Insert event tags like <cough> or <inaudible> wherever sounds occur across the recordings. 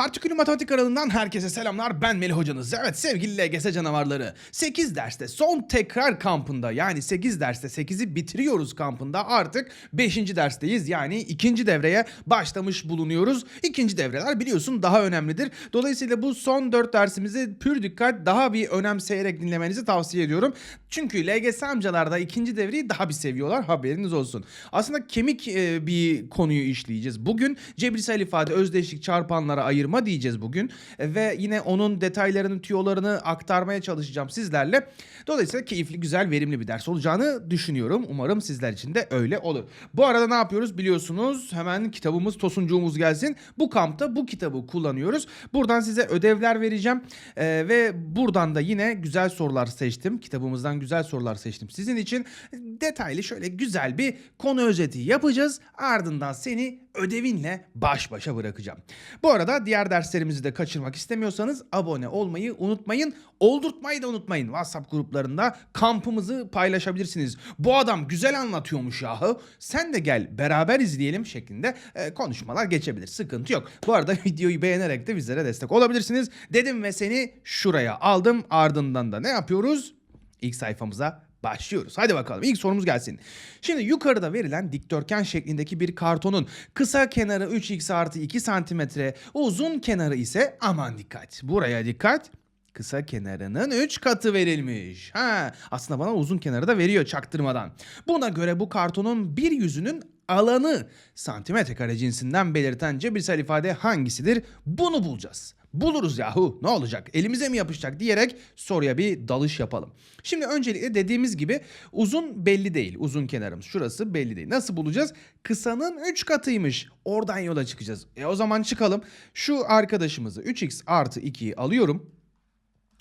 Partikülü Matematik kanalından herkese selamlar. Ben Melih hocanız. Evet sevgili LGS canavarları. 8 derste son tekrar kampında yani 8 derste 8'i bitiriyoruz kampında artık 5. dersteyiz. Yani ikinci devreye başlamış bulunuyoruz. İkinci devreler biliyorsun daha önemlidir. Dolayısıyla bu son 4 dersimizi pür dikkat daha bir önemseyerek dinlemenizi tavsiye ediyorum. Çünkü LGS amcalar da ikinci devreyi daha bir seviyorlar haberiniz olsun. Aslında kemik e, bir konuyu işleyeceğiz. Bugün cebirsel ifade özdeşlik çarpanlara ayırma diyeceğiz bugün. E, ve yine onun detaylarını, tüyolarını aktarmaya çalışacağım sizlerle. Dolayısıyla keyifli, güzel, verimli bir ders olacağını düşünüyorum. Umarım sizler için de öyle olur. Bu arada ne yapıyoruz biliyorsunuz. Hemen kitabımız, tosuncuğumuz gelsin. Bu kampta bu kitabı kullanıyoruz. Buradan size ödevler vereceğim. E, ve buradan da yine güzel sorular seçtim. Kitabımızdan güzel sorular seçtim. Sizin için detaylı şöyle güzel bir konu özeti yapacağız. Ardından seni ödevinle baş başa bırakacağım. Bu arada diğer derslerimizi de kaçırmak istemiyorsanız abone olmayı unutmayın. Oldurtmayı da unutmayın. WhatsApp gruplarında kampımızı paylaşabilirsiniz. Bu adam güzel anlatıyormuş yahu. Sen de gel beraber izleyelim şeklinde e, konuşmalar geçebilir. Sıkıntı yok. Bu arada <laughs> videoyu beğenerek de bizlere destek olabilirsiniz. Dedim ve seni şuraya aldım. Ardından da ne yapıyoruz? İlk sayfamıza başlıyoruz. Hadi bakalım ilk sorumuz gelsin. Şimdi yukarıda verilen dikdörtgen şeklindeki bir kartonun kısa kenarı 3x artı 2 santimetre, uzun kenarı ise aman dikkat. Buraya dikkat. Kısa kenarının 3 katı verilmiş. Ha, aslında bana uzun kenarı da veriyor çaktırmadan. Buna göre bu kartonun bir yüzünün alanı santimetre kare cinsinden belirten cebirsel ifade hangisidir? Bunu bulacağız. Buluruz yahu ne olacak elimize mi yapışacak diyerek soruya bir dalış yapalım. Şimdi öncelikle dediğimiz gibi uzun belli değil uzun kenarımız şurası belli değil. Nasıl bulacağız? Kısanın 3 katıymış oradan yola çıkacağız. E o zaman çıkalım şu arkadaşımızı 3x artı 2'yi alıyorum.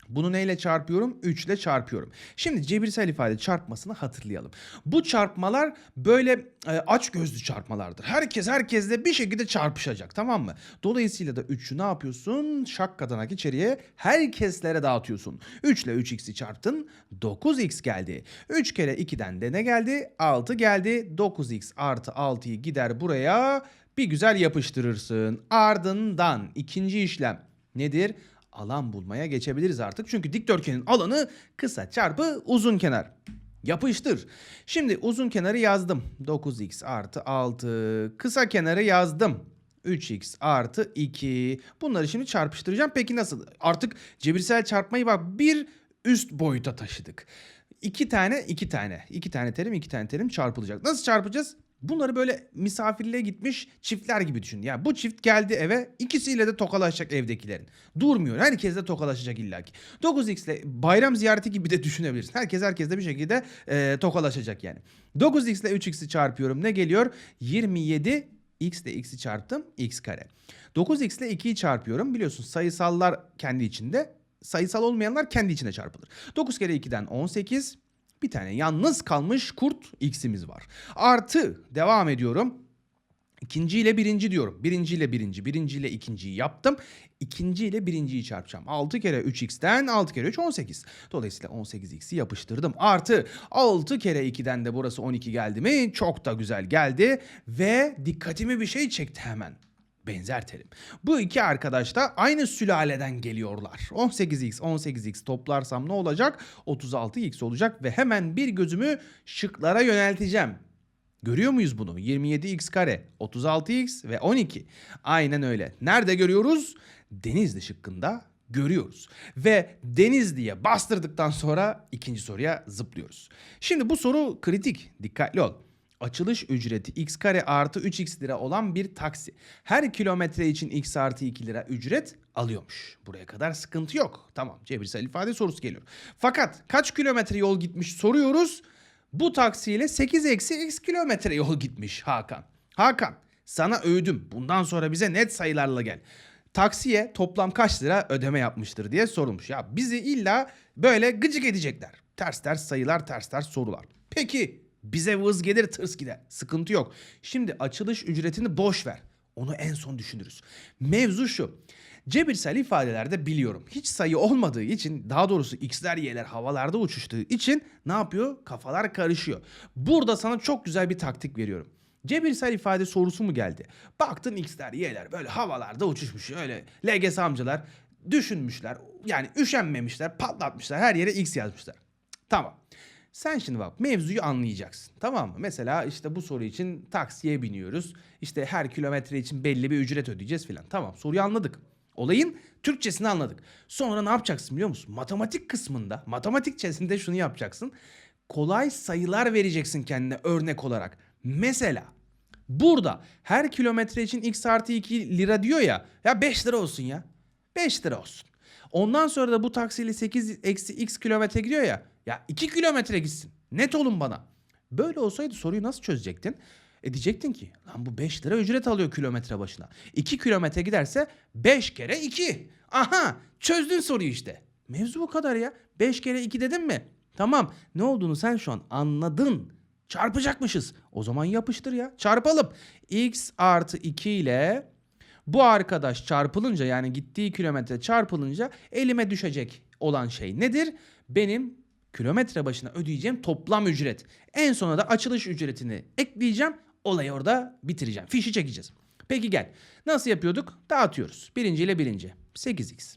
Bunu neyle çarpıyorum? 3 ile çarpıyorum. Şimdi cebirsel ifade çarpmasını hatırlayalım. Bu çarpmalar böyle e, aç gözlü çarpmalardır. Herkes herkesle bir şekilde çarpışacak tamam mı? Dolayısıyla da 3'ü ne yapıyorsun? Şakkadanak içeriye herkeslere dağıtıyorsun. 3 ile 3x'i çarptın 9x geldi. 3 kere 2'den de ne geldi? 6 geldi. 9x artı 6'yı gider buraya bir güzel yapıştırırsın. Ardından ikinci işlem nedir? Alan bulmaya geçebiliriz artık. Çünkü dikdörtgenin alanı kısa çarpı uzun kenar. Yapıştır. Şimdi uzun kenarı yazdım. 9x artı 6. Kısa kenarı yazdım. 3x artı 2. Bunları şimdi çarpıştıracağım. Peki nasıl? Artık cebirsel çarpmayı bak bir üst boyuta taşıdık. İki tane, iki tane. iki tane terim, iki tane terim çarpılacak. Nasıl çarpacağız? Bunları böyle misafirliğe gitmiş çiftler gibi düşün. Yani bu çift geldi eve ikisiyle de tokalaşacak evdekilerin. Durmuyor. Herkesle tokalaşacak illaki. 9x ile bayram ziyareti gibi de düşünebilirsin. Herkes herkesle bir şekilde e, tokalaşacak yani. 9x ile 3x'i çarpıyorum. Ne geliyor? 27 x ile x'i çarptım. x kare. 9x ile 2'yi çarpıyorum. Biliyorsun sayısallar kendi içinde. Sayısal olmayanlar kendi içine çarpılır. 9 kere 2'den 18. Bir tane yalnız kalmış kurt x'imiz var. Artı devam ediyorum. İkinci ile birinci diyorum. Birinci ile birinci, birinci ile ikinciyi yaptım. İkinci ile birinciyi çarpacağım. 6 kere 3x'ten 6 kere 3 18. Dolayısıyla 18x'i yapıştırdım. Artı 6 kere 2'den de burası 12 geldi mi? Çok da güzel geldi. Ve dikkatimi bir şey çekti hemen benzer terim. Bu iki arkadaş da aynı sülaleden geliyorlar. 18x 18x toplarsam ne olacak? 36x olacak ve hemen bir gözümü şıklara yönelteceğim. Görüyor muyuz bunu? 27x kare, 36x ve 12. Aynen öyle. Nerede görüyoruz? Denizli şıkkında görüyoruz. Ve Denizli'ye bastırdıktan sonra ikinci soruya zıplıyoruz. Şimdi bu soru kritik. Dikkatli ol açılış ücreti x kare artı 3x lira olan bir taksi. Her kilometre için x artı 2 lira ücret alıyormuş. Buraya kadar sıkıntı yok. Tamam cebirsel ifade sorusu geliyor. Fakat kaç kilometre yol gitmiş soruyoruz. Bu taksiyle 8 eksi x kilometre yol gitmiş Hakan. Hakan sana övdüm. Bundan sonra bize net sayılarla gel. Taksiye toplam kaç lira ödeme yapmıştır diye sorulmuş. Ya bizi illa böyle gıcık edecekler. Ters ters sayılar, ters ters sorular. Peki bize vız gelir tırs gider. Sıkıntı yok. Şimdi açılış ücretini boş ver. Onu en son düşünürüz. Mevzu şu. Cebirsel ifadelerde biliyorum. Hiç sayı olmadığı için daha doğrusu x'ler y'ler havalarda uçuştuğu için ne yapıyor? Kafalar karışıyor. Burada sana çok güzel bir taktik veriyorum. Cebirsel ifade sorusu mu geldi? Baktın x'ler y'ler böyle havalarda uçuşmuş öyle LGS amcalar düşünmüşler yani üşenmemişler patlatmışlar her yere x yazmışlar. Tamam. Sen şimdi bak mevzuyu anlayacaksın. Tamam mı? Mesela işte bu soru için taksiye biniyoruz. İşte her kilometre için belli bir ücret ödeyeceğiz filan. Tamam soruyu anladık. Olayın Türkçesini anladık. Sonra ne yapacaksın biliyor musun? Matematik kısmında, matematikçesinde şunu yapacaksın. Kolay sayılar vereceksin kendine örnek olarak. Mesela burada her kilometre için x artı 2 lira diyor ya. Ya 5 lira olsun ya. 5 lira olsun. Ondan sonra da bu taksiyle 8 eksi x kilometre gidiyor ya. Ya 2 kilometre gitsin. Net olun bana. Böyle olsaydı soruyu nasıl çözecektin? E diyecektin ki lan bu 5 lira ücret alıyor kilometre başına. 2 kilometre giderse 5 kere 2. Aha çözdün soruyu işte. Mevzu bu kadar ya. 5 kere 2 dedim mi? Tamam ne olduğunu sen şu an anladın. Çarpacakmışız. O zaman yapıştır ya. Çarpalım. x artı 2 ile bu arkadaş çarpılınca yani gittiği kilometre çarpılınca elime düşecek olan şey nedir? Benim kilometre başına ödeyeceğim toplam ücret. En sona da açılış ücretini ekleyeceğim. Olayı orada bitireceğim. Fişi çekeceğiz. Peki gel. Nasıl yapıyorduk? Dağıtıyoruz. Birinci ile birinci. 8x.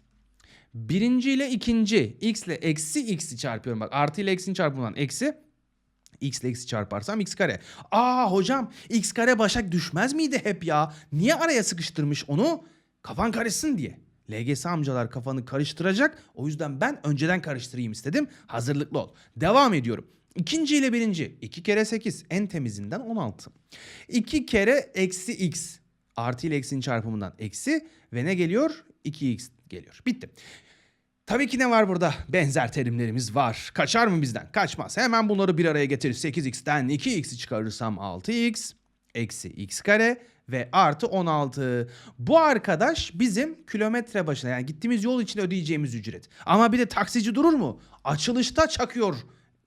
Birinci ile ikinci. x ile eksi x'i çarpıyorum. Bak artı ile eksinin çarpımından eksi. x ile x'i çarparsam x kare. Aa hocam x kare başak düşmez miydi hep ya? Niye araya sıkıştırmış onu? Kafan karışsın diye. LGS amcalar kafanı karıştıracak. O yüzden ben önceden karıştırayım istedim. Hazırlıklı ol. Devam ediyorum. İkinci ile birinci. 2 kere 8. En temizinden 16. 2 kere eksi x. Artı ile eksinin çarpımından eksi. Ve ne geliyor? 2x geliyor. Bitti. Tabii ki ne var burada? Benzer terimlerimiz var. Kaçar mı bizden? Kaçmaz. Hemen bunları bir araya getir. 8x'ten 2x'i çıkarırsam 6x eksi x kare ve artı 16. Bu arkadaş bizim kilometre başına yani gittiğimiz yol için ödeyeceğimiz ücret. Ama bir de taksici durur mu? Açılışta çakıyor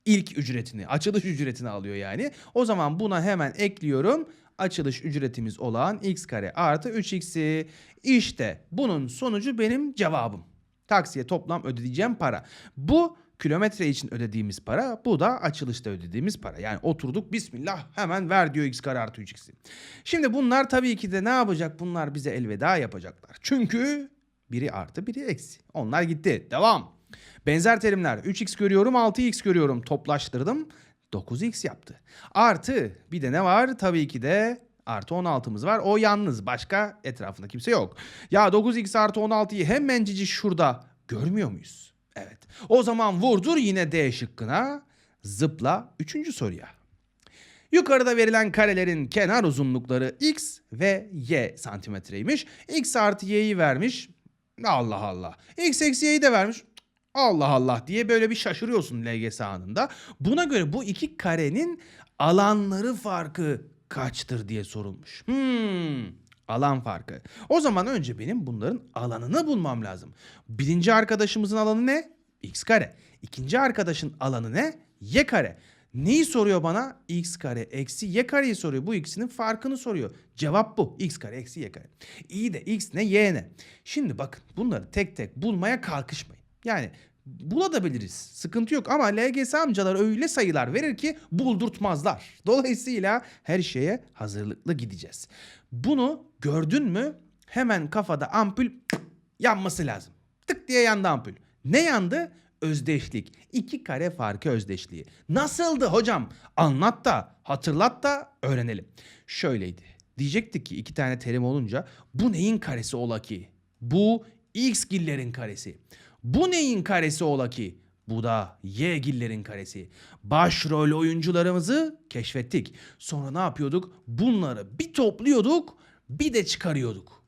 ilk ücretini. Açılış ücretini alıyor yani. O zaman buna hemen ekliyorum. Açılış ücretimiz olan x kare artı 3x'i. İşte bunun sonucu benim cevabım. Taksiye toplam ödeyeceğim para. Bu kilometre için ödediğimiz para. Bu da açılışta ödediğimiz para. Yani oturduk bismillah hemen ver diyor x kare artı 3x'i. Şimdi bunlar tabii ki de ne yapacak? Bunlar bize elveda yapacaklar. Çünkü biri artı biri eksi. Onlar gitti. Devam. Benzer terimler 3x görüyorum 6x görüyorum toplaştırdım 9x yaptı. Artı bir de ne var? Tabii ki de artı 16'mız var. O yalnız başka etrafında kimse yok. Ya 9x artı 16'yı hemen cici şurada görmüyor muyuz? Evet. O zaman vurdur yine D şıkkına. Zıpla 3. soruya. Yukarıda verilen karelerin kenar uzunlukları x ve y santimetreymiş. x artı y'yi vermiş. Allah Allah. x eksi y'yi de vermiş. Allah Allah diye böyle bir şaşırıyorsun LGS anında. Buna göre bu iki karenin alanları farkı kaçtır diye sorulmuş. Hmm, alan farkı. O zaman önce benim bunların alanını bulmam lazım. Birinci arkadaşımızın alanı ne? X kare. İkinci arkadaşın alanı ne? Y kare. Neyi soruyor bana? X kare eksi y kareyi soruyor. Bu ikisinin farkını soruyor. Cevap bu. X kare eksi y kare. İyi de x ne y ne? Şimdi bakın bunları tek tek bulmaya kalkışmayın. Yani bulabiliriz. Sıkıntı yok ama LGS amcalar öyle sayılar verir ki buldurtmazlar. Dolayısıyla her şeye hazırlıklı gideceğiz. Bunu gördün mü hemen kafada ampul yanması lazım. Tık diye yandı ampul. Ne yandı? Özdeşlik. İki kare farkı özdeşliği. Nasıldı hocam? Anlat da, hatırlat da öğrenelim. Şöyleydi. Diyecektik ki iki tane terim olunca bu neyin karesi ola ki? Bu x gillerin karesi. Bu neyin karesi ola ki? Bu da Y-gillerin karesi. Başrol oyuncularımızı keşfettik. Sonra ne yapıyorduk? Bunları bir topluyorduk, bir de çıkarıyorduk.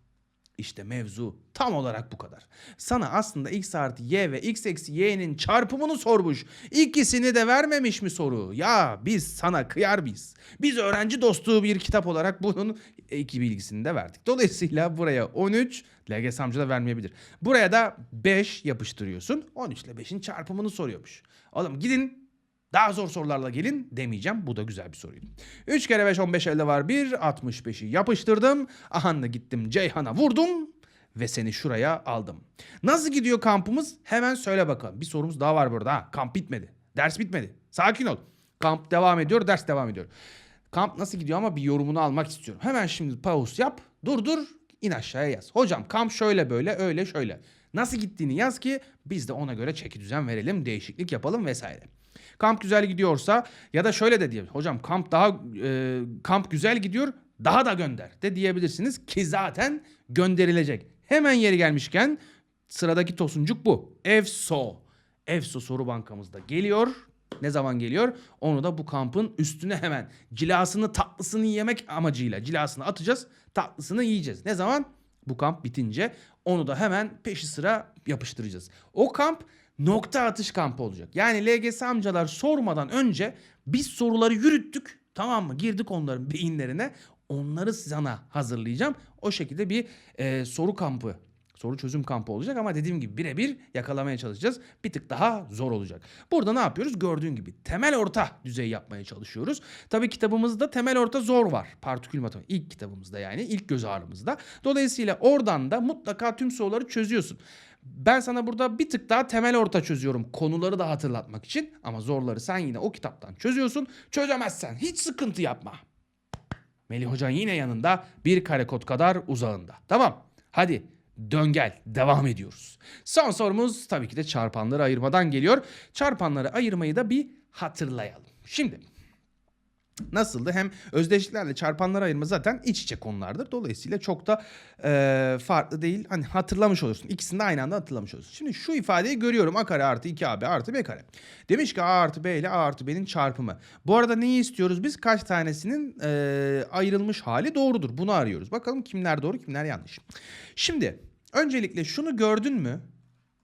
İşte mevzu tam olarak bu kadar. Sana aslında x artı y ve x eksi y'nin çarpımını sormuş. İkisini de vermemiş mi soru? Ya biz sana kıyar biz. Biz öğrenci dostluğu bir kitap olarak bunun iki bilgisini de verdik. Dolayısıyla buraya 13, LGS amca da vermeyebilir. Buraya da 5 yapıştırıyorsun. 13 ile 5'in çarpımını soruyormuş. Oğlum gidin daha zor sorularla gelin demeyeceğim. Bu da güzel bir soruydu. 3 kere 5 15 elde var 1. 65'i yapıştırdım. Aha da gittim Ceyhan'a vurdum. Ve seni şuraya aldım. Nasıl gidiyor kampımız? Hemen söyle bakalım. Bir sorumuz daha var burada. Ha. Kamp bitmedi. Ders bitmedi. Sakin ol. Kamp devam ediyor, ders devam ediyor. Kamp nasıl gidiyor ama bir yorumunu almak istiyorum. Hemen şimdi pause yap. Dur dur in aşağıya yaz. Hocam kamp şöyle böyle öyle şöyle. Nasıl gittiğini yaz ki biz de ona göre çeki düzen verelim, değişiklik yapalım vesaire. Kamp güzel gidiyorsa ya da şöyle de diyebilir. Hocam kamp daha e, kamp güzel gidiyor daha da gönder de diyebilirsiniz ki zaten gönderilecek. Hemen yeri gelmişken sıradaki tosuncuk bu. EFSO. EFSO soru bankamızda geliyor. Ne zaman geliyor? Onu da bu kampın üstüne hemen cilasını tatlısını yemek amacıyla cilasını atacağız. Tatlısını yiyeceğiz. Ne zaman? Bu kamp bitince onu da hemen peşi sıra yapıştıracağız. O kamp nokta atış kampı olacak. Yani LGS amcalar sormadan önce biz soruları yürüttük. Tamam mı? Girdik onların beyinlerine. Onları sana hazırlayacağım. O şekilde bir e, soru kampı soru çözüm kampı olacak ama dediğim gibi birebir yakalamaya çalışacağız. Bir tık daha zor olacak. Burada ne yapıyoruz? Gördüğün gibi temel orta düzey yapmaya çalışıyoruz. Tabii kitabımızda temel orta zor var. Partikül matematik ilk kitabımızda yani ilk göz ağrımızda. Dolayısıyla oradan da mutlaka tüm soruları çözüyorsun. Ben sana burada bir tık daha temel orta çözüyorum konuları da hatırlatmak için ama zorları sen yine o kitaptan çözüyorsun. Çözemezsen hiç sıkıntı yapma. Melih Hocan yine yanında bir kare kod kadar uzağında. Tamam. Hadi dön gel devam ediyoruz. Son sorumuz tabii ki de çarpanları ayırmadan geliyor. Çarpanları ayırmayı da bir hatırlayalım. Şimdi nasıldı? Hem özdeşliklerle çarpanları ayırma zaten iç içe konulardır. Dolayısıyla çok da e, farklı değil. Hani hatırlamış olursun. İkisini de aynı anda hatırlamış olursun. Şimdi şu ifadeyi görüyorum. A kare artı 2AB artı B kare. Demiş ki A artı B ile A artı B'nin çarpımı. Bu arada neyi istiyoruz biz? Kaç tanesinin e, ayrılmış hali doğrudur. Bunu arıyoruz. Bakalım kimler doğru kimler yanlış. Şimdi öncelikle şunu gördün mü?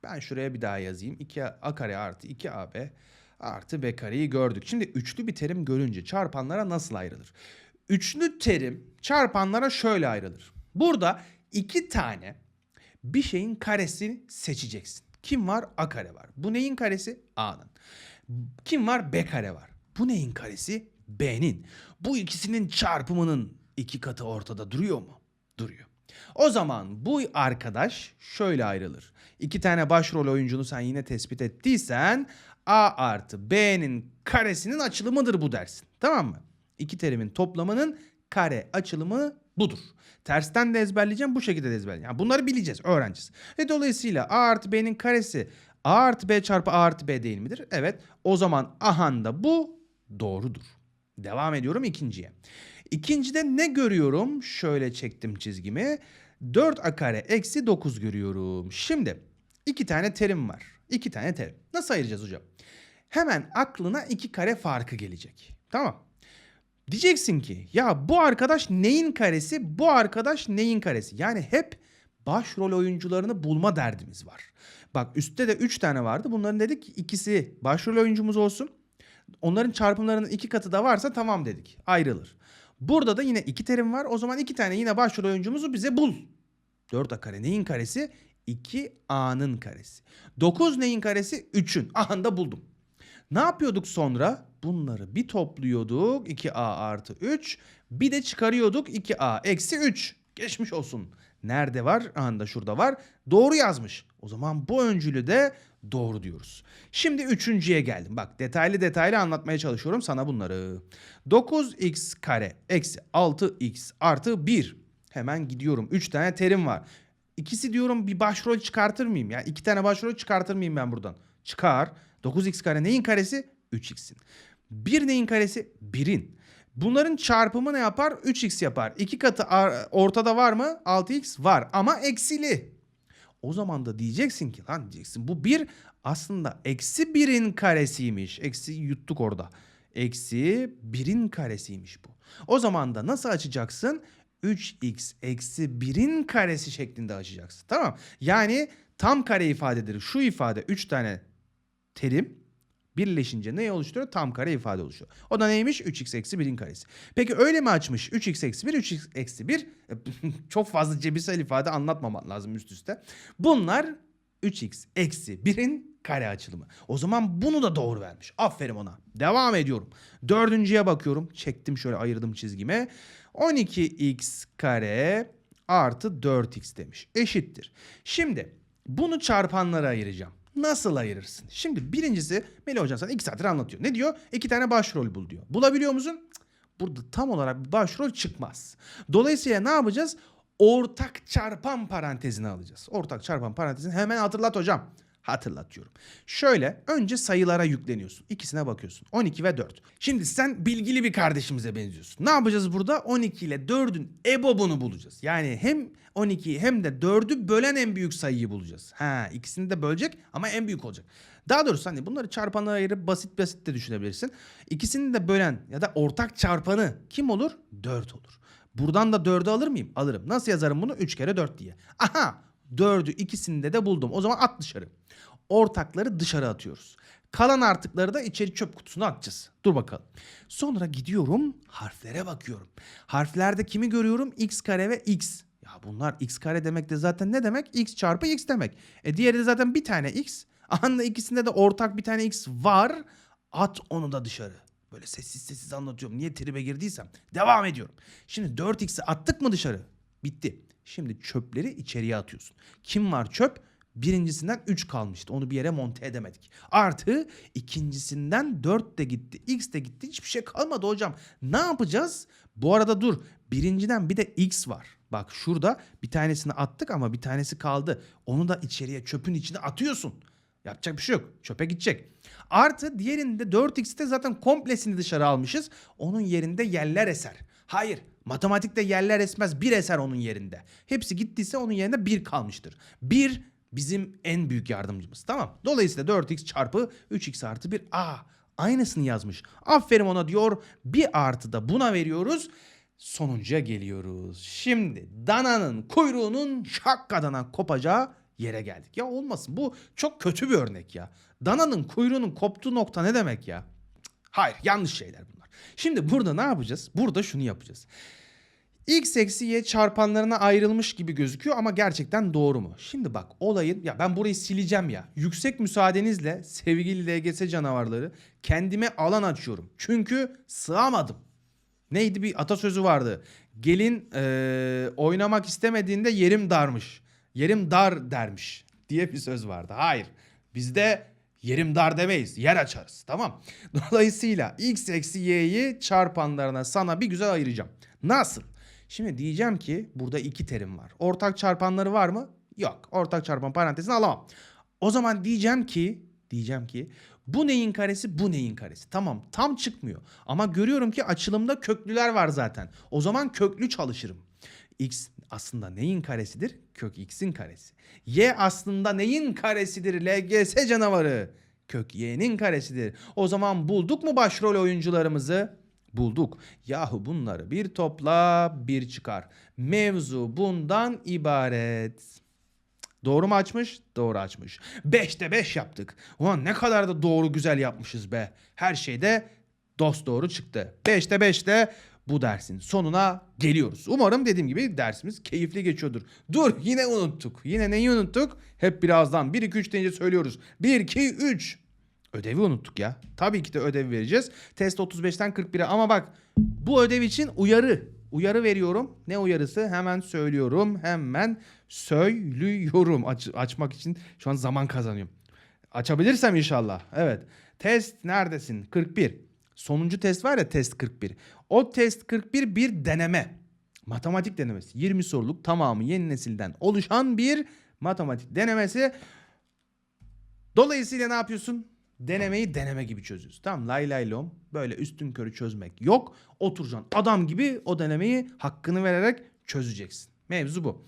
Ben şuraya bir daha yazayım. 2A kare artı 2AB artı b kareyi gördük. Şimdi üçlü bir terim görünce çarpanlara nasıl ayrılır? Üçlü terim çarpanlara şöyle ayrılır. Burada iki tane bir şeyin karesini seçeceksin. Kim var? A kare var. Bu neyin karesi? A'nın. Kim var? B kare var. Bu neyin karesi? B'nin. Bu ikisinin çarpımının iki katı ortada duruyor mu? Duruyor. O zaman bu arkadaş şöyle ayrılır. İki tane başrol oyuncunu sen yine tespit ettiysen A artı B'nin karesinin açılımıdır bu dersin. Tamam mı? İki terimin toplamının kare açılımı budur. Tersten de ezberleyeceğim bu şekilde de ezberleyeceğim. Yani bunları bileceğiz öğreneceğiz. Ve dolayısıyla A artı B'nin karesi A artı B çarpı A artı B değil midir? Evet. O zaman ahanda bu doğrudur. Devam ediyorum ikinciye. İkincide ne görüyorum? Şöyle çektim çizgimi. 4a kare eksi 9 görüyorum. Şimdi iki tane terim var. İki tane terim. Nasıl ayıracağız hocam? Hemen aklına iki kare farkı gelecek. Tamam. Diyeceksin ki ya bu arkadaş neyin karesi bu arkadaş neyin karesi? Yani hep başrol oyuncularını bulma derdimiz var. Bak üstte de 3 tane vardı. Bunların dedik ikisi başrol oyuncumuz olsun. Onların çarpımlarının iki katı da varsa tamam dedik. Ayrılır. Burada da yine iki terim var. O zaman iki tane yine başrol oyuncumuzu bize bul. 4A kare neyin karesi? 2A'nın karesi. 9 neyin karesi? 3'ün. Aha buldum. Ne yapıyorduk sonra? Bunları bir topluyorduk. 2A artı 3. Bir de çıkarıyorduk. 2A eksi 3. Geçmiş olsun. Nerede var? Aha da şurada var. Doğru yazmış. O zaman bu öncülü de doğru diyoruz. Şimdi üçüncüye geldim. Bak detaylı detaylı anlatmaya çalışıyorum sana bunları. 9x kare eksi 6x artı 1. Hemen gidiyorum. 3 tane terim var. İkisi diyorum bir başrol çıkartır mıyım? Yani iki tane başrol çıkartır mıyım ben buradan? Çıkar. 9x kare neyin karesi? 3x'in. 1 neyin karesi? 1'in. Bunların çarpımı ne yapar? 3x yapar. 2 katı ortada var mı? 6x var ama eksili. O zaman da diyeceksin ki lan diyeceksin bu 1 aslında eksi 1'in karesiymiş. Eksi yuttuk orada. Eksi 1'in karesiymiş bu. O zaman da nasıl açacaksın? 3x eksi 1'in karesi şeklinde açacaksın. Tamam. Yani tam kare ifadedir. Şu ifade 3 tane terim birleşince ne oluşturuyor? Tam kare ifade oluşuyor. O da neymiş? 3x eksi 1'in karesi. Peki öyle mi açmış? 3x eksi 1, 3x eksi 1. <laughs> Çok fazla cebirsel ifade anlatmamak lazım üst üste. Bunlar 3x eksi 1'in kare açılımı. O zaman bunu da doğru vermiş. Aferin ona. Devam ediyorum. Dördüncüye bakıyorum. Çektim şöyle ayırdım çizgime. 12x kare artı 4x demiş. Eşittir. Şimdi bunu çarpanlara ayıracağım. Nasıl ayırırsın? Şimdi birincisi Melih Hocam sana iki saattir anlatıyor. Ne diyor? İki tane başrol bul diyor. Bulabiliyor musun? Burada tam olarak bir başrol çıkmaz. Dolayısıyla ne yapacağız? Ortak çarpan parantezini alacağız. Ortak çarpan parantezini hemen hatırlat hocam. Hatırlatıyorum. Şöyle önce sayılara yükleniyorsun. İkisine bakıyorsun. 12 ve 4. Şimdi sen bilgili bir kardeşimize benziyorsun. Ne yapacağız burada? 12 ile 4'ün EBOB'unu bulacağız. Yani hem 12'yi hem de 4'ü bölen en büyük sayıyı bulacağız. Ha ikisini de bölecek ama en büyük olacak. Daha doğrusu hani bunları çarpana ayırıp basit basit de düşünebilirsin. İkisini de bölen ya da ortak çarpanı kim olur? 4 olur. Buradan da 4'ü alır mıyım? Alırım. Nasıl yazarım bunu? 3 kere 4 diye. Aha 4'ü ikisinde de buldum. O zaman at dışarı. Ortakları dışarı atıyoruz. Kalan artıkları da içeri çöp kutusuna atacağız. Dur bakalım. Sonra gidiyorum harflere bakıyorum. Harflerde kimi görüyorum? X kare ve X. Ya bunlar X kare demek de zaten ne demek? X çarpı X demek. E diğeri de zaten bir tane X. Anla ikisinde de ortak bir tane X var. At onu da dışarı. Böyle sessiz sessiz anlatıyorum. Niye tribe girdiysem. Devam ediyorum. Şimdi 4x'i attık mı dışarı? Bitti. Şimdi çöpleri içeriye atıyorsun. Kim var çöp? Birincisinden 3 kalmıştı. Onu bir yere monte edemedik. Artı ikincisinden 4 de gitti. X de gitti. Hiçbir şey kalmadı hocam. Ne yapacağız? Bu arada dur. Birinciden bir de X var. Bak şurada bir tanesini attık ama bir tanesi kaldı. Onu da içeriye çöpün içine atıyorsun. Yapacak bir şey yok. Çöpe gidecek. Artı diğerinde 4x'te zaten komplesini dışarı almışız. Onun yerinde yerler eser. Hayır. Matematikte yerler esmez. Bir eser onun yerinde. Hepsi gittiyse onun yerinde bir kalmıştır. Bir bizim en büyük yardımcımız. Tamam. Dolayısıyla 4x çarpı 3x artı 1. Aa aynısını yazmış. Aferin ona diyor. Bir artı da buna veriyoruz. Sonuncuya geliyoruz. Şimdi dananın kuyruğunun şakkadan kopacağı yere geldik. Ya olmasın bu çok kötü bir örnek ya. Dananın kuyruğunun koptuğu nokta ne demek ya? Hayır yanlış şeyler bunlar. Şimdi burada ne yapacağız? Burada şunu yapacağız. X eksi y çarpanlarına ayrılmış gibi gözüküyor ama gerçekten doğru mu? Şimdi bak olayın ya ben burayı sileceğim ya. Yüksek müsaadenizle sevgili LGS canavarları kendime alan açıyorum. Çünkü sığamadım. Neydi bir atasözü vardı. Gelin eee, oynamak istemediğinde yerim darmış. Yerim dar dermiş diye bir söz vardı. Hayır. Bizde yerim dar demeyiz. Yer açarız. Tamam. Dolayısıyla x eksi y'yi çarpanlarına sana bir güzel ayıracağım. Nasıl? Şimdi diyeceğim ki burada iki terim var. Ortak çarpanları var mı? Yok. Ortak çarpan parantezini alamam. O zaman diyeceğim ki diyeceğim ki bu neyin karesi bu neyin karesi. Tamam tam çıkmıyor. Ama görüyorum ki açılımda köklüler var zaten. O zaman köklü çalışırım. X aslında neyin karesidir? Kök x'in karesi. Y aslında neyin karesidir? LGS canavarı. Kök y'nin karesidir. O zaman bulduk mu başrol oyuncularımızı? Bulduk. Yahu bunları bir topla bir çıkar. Mevzu bundan ibaret. Doğru mu açmış? Doğru açmış. 5'te 5 yaptık. Ulan ne kadar da doğru güzel yapmışız be. Her şeyde dost doğru çıktı. 5'te 5'te bu dersin sonuna geliyoruz. Umarım dediğim gibi dersimiz keyifli geçiyordur. Dur yine unuttuk. Yine neyi unuttuk? Hep birazdan 1 2 3 deyince söylüyoruz. 1 2 3. Ödevi unuttuk ya. Tabii ki de ödev vereceğiz. Test 35'ten 41'e ama bak bu ödev için uyarı. Uyarı veriyorum. Ne uyarısı? Hemen söylüyorum. Hemen söylüyorum. Aç, açmak için şu an zaman kazanıyorum. Açabilirsem inşallah. Evet. Test neredesin? 41. Sonuncu test var ya test 41. O test 41 bir deneme. Matematik denemesi. 20 soruluk tamamı yeni nesilden oluşan bir matematik denemesi. Dolayısıyla ne yapıyorsun? Denemeyi deneme gibi çözüyorsun. Tamam lay lay lom böyle üstün körü çözmek yok. Oturacaksın adam gibi o denemeyi hakkını vererek çözeceksin. Mevzu bu.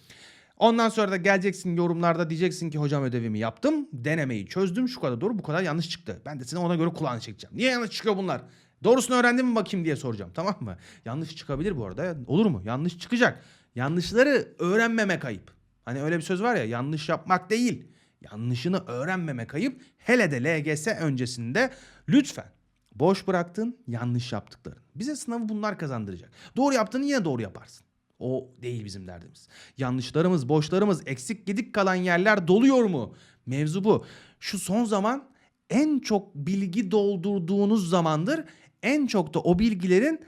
Ondan sonra da geleceksin yorumlarda diyeceksin ki hocam ödevimi yaptım. Denemeyi çözdüm şu kadar doğru bu kadar yanlış çıktı. Ben de sana ona göre kulağını çekeceğim. Niye yanlış çıkıyor bunlar? Doğrusunu öğrendin mi bakayım diye soracağım tamam mı? Yanlış çıkabilir bu arada. Olur mu? Yanlış çıkacak. Yanlışları öğrenmemek ayıp. Hani öyle bir söz var ya yanlış yapmak değil. Yanlışını öğrenmemek ayıp. Hele de LGS öncesinde lütfen boş bıraktın yanlış yaptıkların. Bize sınavı bunlar kazandıracak. Doğru yaptığını yine doğru yaparsın. O değil bizim derdimiz. Yanlışlarımız, boşlarımız, eksik gedik kalan yerler doluyor mu? Mevzu bu. Şu son zaman en çok bilgi doldurduğunuz zamandır. En çok da o bilgilerin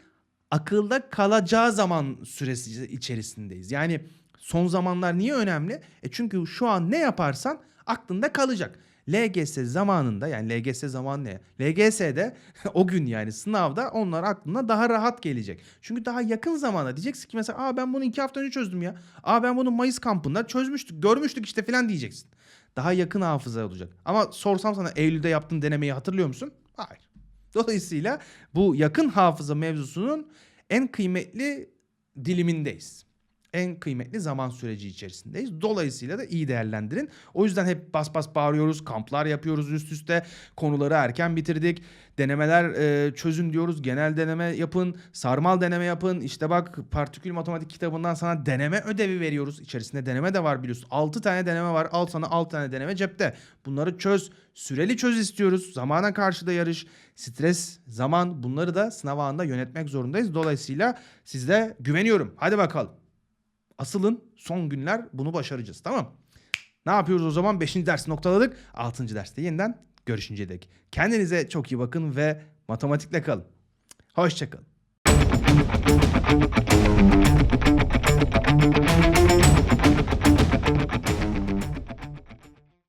akılda kalacağı zaman süresi içerisindeyiz. Yani son zamanlar niye önemli? E çünkü şu an ne yaparsan aklında kalacak. LGS zamanında yani LGS zaman ne? LGS'de <laughs> o gün yani sınavda onlar aklına daha rahat gelecek. Çünkü daha yakın zamanda diyeceksin ki mesela aa ben bunu iki hafta önce çözdüm ya. Aa ben bunu Mayıs kampında çözmüştük görmüştük işte filan diyeceksin. Daha yakın hafıza olacak. Ama sorsam sana Eylül'de yaptığın denemeyi hatırlıyor musun? Hayır. Dolayısıyla bu yakın hafıza mevzusunun en kıymetli dilimindeyiz. En kıymetli zaman süreci içerisindeyiz. Dolayısıyla da iyi değerlendirin. O yüzden hep bas bas bağırıyoruz, kamplar yapıyoruz üst üste. Konuları erken bitirdik. Denemeler e, çözün diyoruz. Genel deneme yapın, sarmal deneme yapın. İşte bak partikül matematik kitabından sana deneme ödevi veriyoruz. İçerisinde deneme de var biliyorsun. 6 tane deneme var. Al sana 6 tane deneme cepte. Bunları çöz. Süreli çöz istiyoruz. Zamana karşı da yarış. Stres, zaman bunları da sınav anında yönetmek zorundayız. Dolayısıyla sizde güveniyorum. Hadi bakalım. Asılın son günler bunu başaracağız tamam Ne yapıyoruz o zaman? 5. ders noktaladık. 6. derste yeniden görüşünceye dek. Kendinize çok iyi bakın ve matematikle kalın. Hoşçakalın.